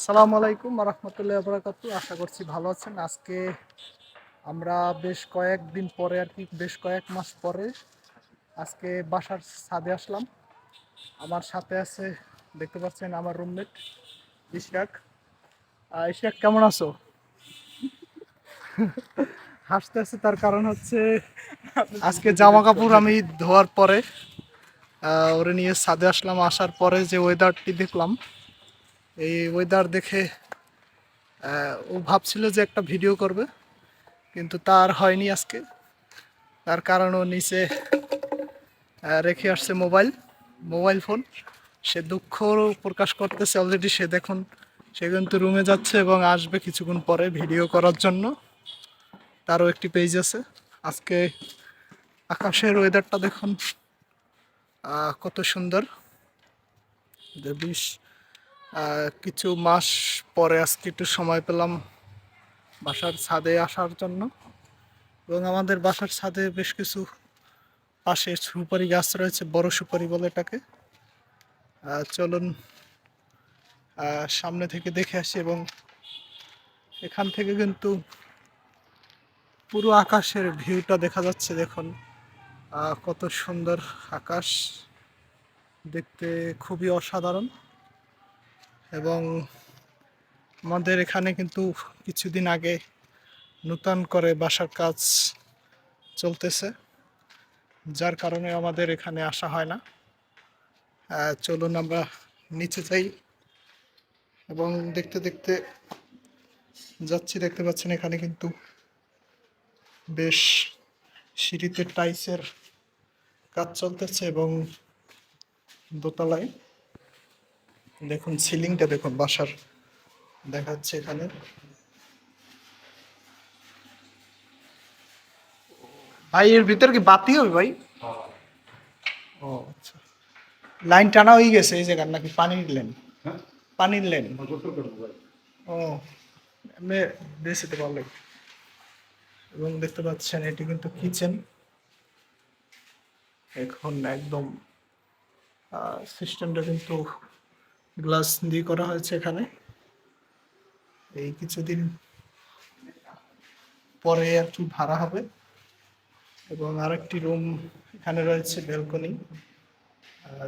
আসসালামু আলাইকুম রহমতুল্লাহ বরাকাতু আশা করছি ভালো আছেন। আজকে আমরা বেশ কয়েকদিন পরে আর কি, বেশ কয়েক মাস পরে আজকে বাসার ছাদে আসলাম। আমার সাথে আছে, দেখতে পাচ্ছেন আমার রুমমেট ইশরাক ইশরাক কেমন আছো? হাসতে আছে তার কারণ হচ্ছে আজকে জামা কাপড় আমি ধোয়ার পরে ওরে নিয়ে ছাদে আসলাম। আসার পরে যে ওয়েদারটি দেখলাম এই ওয়েদার দেখে ও ভাবছিল যে একটা ভিডিও করবে, কিন্তু তার হয়নি আজকে। তার কারণ ও নিচে রেখে আসছে মোবাইল মোবাইল ফোন সে দুঃখ প্রকাশ করতেছে অলরেডি সে দেখুন, সে কিন্তু রুমে যাচ্ছে এবং আসবে কিছুক্ষণ পরে ভিডিও করার জন্য। তারও একটি পেজ আছে। আজকে আকাশের ওয়েদারটা দেখুন কত সুন্দর। বিশ কিছু মাস পরে আজকে একটু সময় পেলাম বাসার ছাদে আসার জন্য। এবং আমাদের বাসার ছাদে বেশ কিছু পাশে সুপারি গাছ রয়েছে, বড় সুপারি বলে এটাকে। চলুন সামনে থেকে দেখে আসি এবং এখান থেকে কিন্তু পুরো আকাশের ভিউটা দেখা যাচ্ছে। দেখুন কত সুন্দর আকাশ। দেখতে খুবই অসাধারণ। এবং আমাদের এখানে কিন্তু কিছুদিন আগে নূতন করে বাসার কাজ চলতেছে, যার কারণে আমাদের এখানে আসা হয় না। চলুন আমরা নিচে যাই এবং দেখতে দেখতে যাচ্ছি। দেখতে পাচ্ছেন এখানে কিন্তু বেশ সিঁড়িতে টাইসের কাজ চলতেছে এবং দোতলায়। দেখুন সিলিংটা দেখুন বাসার দেখাচ্ছে এখানে। ভাই এর ভিতর কি বাতি হবে ভাই? ও আচ্ছা। লাইন টানা হয়ে গেছে এই জায়গার নাকি পানির লেন? পানির লেন? ও এমনি দিয়েছে ভালো এবং দেখতে পাচ্ছেন এটি কিন্তু কিচেন। এখন একদম সিস্টেমটা কিন্তু গ্লাস দিয়ে করা হয়েছে এখানে। এই কিছুদিন পরে আর কি ভাড়া হবে। এবং আরেকটি রুম এখানে রয়েছে, ব্যালকনি।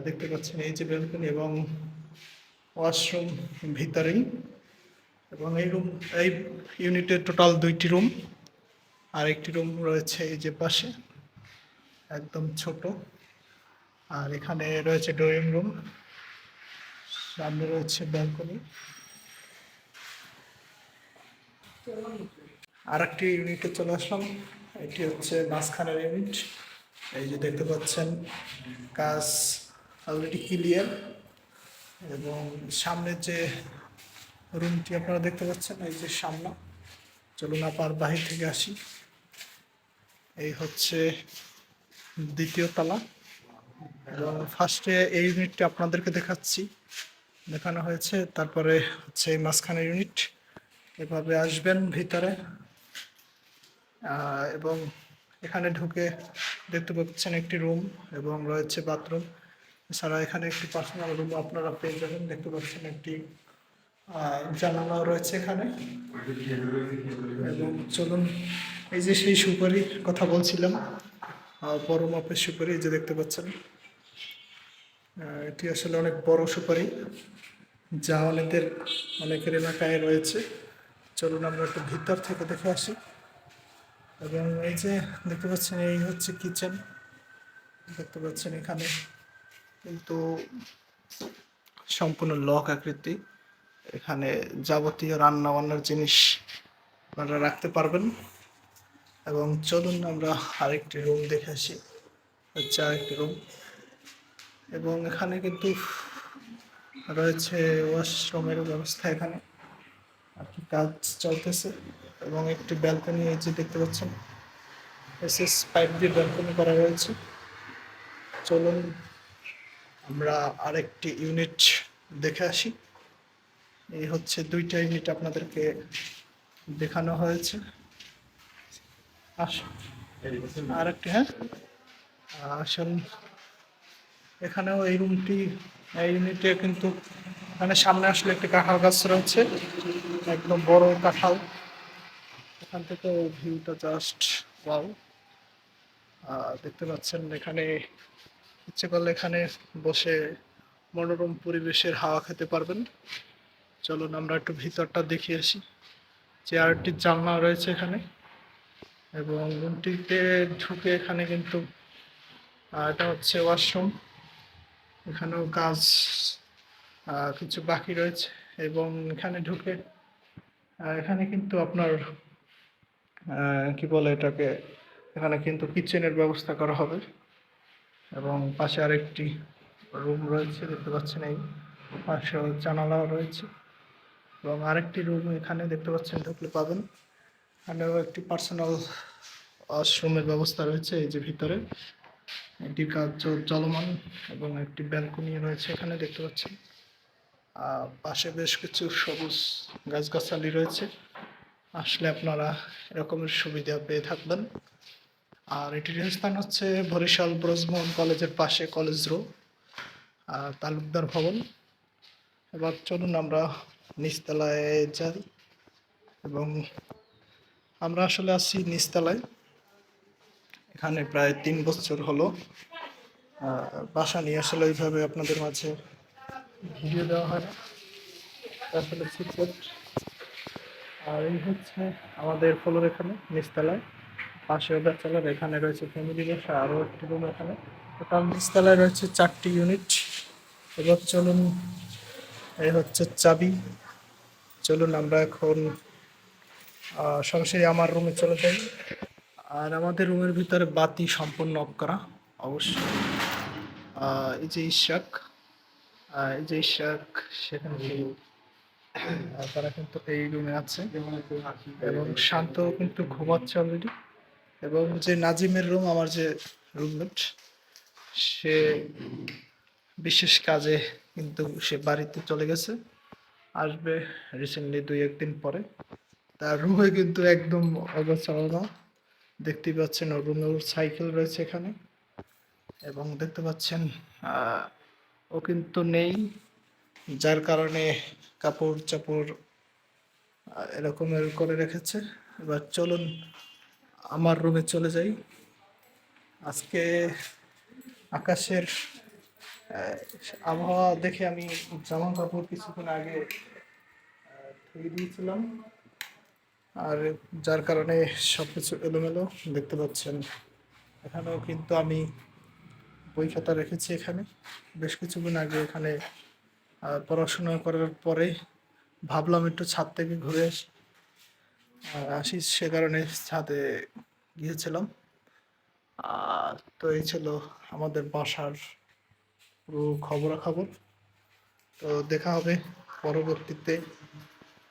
দেখতে পাচ্ছেন এই যে ব্যালকনি এবং ওয়াশরুম ভিতরেই। এবং এই রুম, এই ইউনিটের টোটাল দুইটি রুম। আর একটি রুম রয়েছে এই যে পাশে, একদম ছোট। আর এখানে রয়েছে ড্রয়িং রুম। সামনে রয়েছে ব্যালকনি। আর একটি ইউনিটে চলে আসলাম। এটি হচ্ছে মাঝখানের ইউনিট। এই যে দেখতে পাচ্ছেন, কাজ অলরেডি ক্লিয়ার এবং সামনের যে রুমটি আপনারা দেখতে পাচ্ছেন, এই যে সামনা। চলুন আবার বাহির থেকে আসি। এই হচ্ছে দ্বিতীয় তলা। এবং ফার্স্টে এই ইউনিটটা আপনাদেরকে দেখাচ্ছি। দেখানো হয়েছে। তারপরে হচ্ছে মাঝখানে ইউনিট এভাবে আসবেন ভিতরে। এবং এখানে ঢুকে দেখতে পাচ্ছেন একটি রুম এবং রয়েছে বাথরুম এছাড়া এখানে একটি পার্সোনাল রুম আপনারা পেয়ে যাবেন। দেখতে পাচ্ছেন একটি জানালাও রয়েছে এখানে। এবং চলুন, এই যে সেই সুপারির কথা বলছিলাম বড় মাপের সুপারি যে দেখতে পাচ্ছেন। এটি আসলে অনেক বড় সুপারি। যা অনেকের এলাকায় রয়েছে। চলুন আমরা একটু ভিতর থেকে দেখে আসি। এবং এই যে দেখতে পাচ্ছেন, এই হচ্ছে কিচেন। দেখতে পাচ্ছেন এখানে কিন্তু সম্পূর্ণ লক আকৃতি। এখানে যাবতীয় রান্না বান্নার জিনিস আপনারা রাখতে পারবেন। এবং চলুন আমরা আরেকটি রুম দেখে আসি। হচ্ছে আরেকটি রুম এবং এখানে কিন্তু রয়েছে ওয়াশরুমের ব্যবস্থা এখানে। আর কি কাজ চলতেছে এবং একটি ব্যালকনি এই যে দেখতে পাচ্ছেন, এসএস পাইপ দিয়ে ব্যালকনি করা রয়েছে। চলুন আমরা আরেকটি ইউনিট দেখে আসি। এই হচ্ছে দুইটা ইউনিট আপনাদেরকে দেখানো হয়েছে। আস আরেকটি হ্যাঁ? আসুন। এখানেও এই রুমটি এই ইউনিটে কিন্তু এখানে সামনে আসলে একটি কাঁঠাল গাছ রয়েছে, একদম বড় কাঁঠাল। এখান থেকে ভিউটা জাস্ট ওয়াও দেখতে পাচ্ছেন এখানে ইচ্ছে করলে এখানে বসে মনোরম পরিবেশের হাওয়া খেতে পারবেন। চলুন আমরা একটু ভিতরটা দেখে আসি। চেয়ারটির জানলা রয়েছে এখানে এবং রুমটিতে ঢুকে এখানে কিন্তু এটা হচ্ছে ওয়াশরুম এখানেও কাজ কিছু বাকি রয়েছে এবং এখানে ঢুকে এখানে কিন্তু আপনার কি বলে এটাকে, এখানে কিন্তু কিচেনের ব্যবস্থা করা হবে এবং পাশে আরেকটি রুম রয়েছে, দেখতে পাচ্ছেন এই পাশে জানালাও রয়েছে এবং আরেকটি রুম এখানে দেখতে পাচ্ছেন ঢুকলে পাবেন। এখানেও একটি পার্সোনাল ওয়াশরুমের ব্যবস্থা রয়েছে এই যে ভিতরে। একটি কাজ চলমান এবং একটি ব্যালকনি রয়েছে এখানে দেখতে পাচ্ছি। আর পাশে বেশ কিছু সবুজ গাছগাছালি রয়েছে। আসলে আপনারা এরকমের সুবিধা পেয়ে থাকবেন। আর এটির স্থান হচ্ছে বরিশাল ব্রজমোহন কলেজের পাশে কলেজ রো আর তালুকদার ভবন। এবার চলুন আমরা নিচতলায় যাই এবং আমরা আসলে আছি নিচতলায়। এখানে প্রায় তিন বছর হলো বাসা নিয়ে আসলে ওইভাবে আপনাদের মাঝে ভিডিও দেওয়া হয় না। আসলে সিক্রেট আর এই হচ্ছে আমাদের ফলোর এখানে, নিচতলায়। পাশে ওদের চালার এখানে রয়েছে ফ্যামিলি বাসা, আরও একটি রুম এখানে। টোটাল নিচতলায় রয়েছে চারটি ইউনিট। এবার চলুন, এই হচ্ছে চাবি। চলুন আমরা এখন সরাসরি আমার রুমে চলে যাই। আর আমাদের রুমের ভিতরে বাতি সম্পূর্ণ অফ করা, অবশ্যই। এই যে ইশাক এই যে ইশাক, সেখানে তারা কিন্তু এই রুমে আছে। এবং শান্ত কিন্তু ঘুমাচ্ছে অলরেডি এবং যে নাজিমের রুম, আমার যে রুমমেট, সে বিশেষ কাজে কিন্তু সে বাড়িতে চলে গেছে। আসবে রিসেন্টলি দুই একদিন পরে। তার রুমে কিন্তু একদম অগোছালো দেখতেই পাচ্ছেন ওর সাইকেল রয়েছে এখানে। এবং দেখতে পাচ্ছেন ও কিন্তু নেই, যার কারণে কাপড় চাপড় এরকমের করে রেখেছে। এবার চলুন, আমার রুমে চলে যাই। আজকে আকাশের আবহাওয়া দেখে আমি জামা কাপড় কিছুক্ষণ আগে ধুয়ে দিয়েছিলাম। আর যার কারণে সবকিছু এলোমেলো দেখতে পাচ্ছেন। এখানেও কিন্তু আমি বই খাতা রেখেছি এখানে। বেশ কিছুদিন আগে এখানে পড়াশোনা করার পরে ভাবলাম একটু ছাদ থেকে ঘুরে আসি সে কারণে ছাদে গিয়েছিলাম। তো এই ছিল আমাদের বাসার পুরো খবরাখবর। তো দেখা হবে পরবর্তীতে।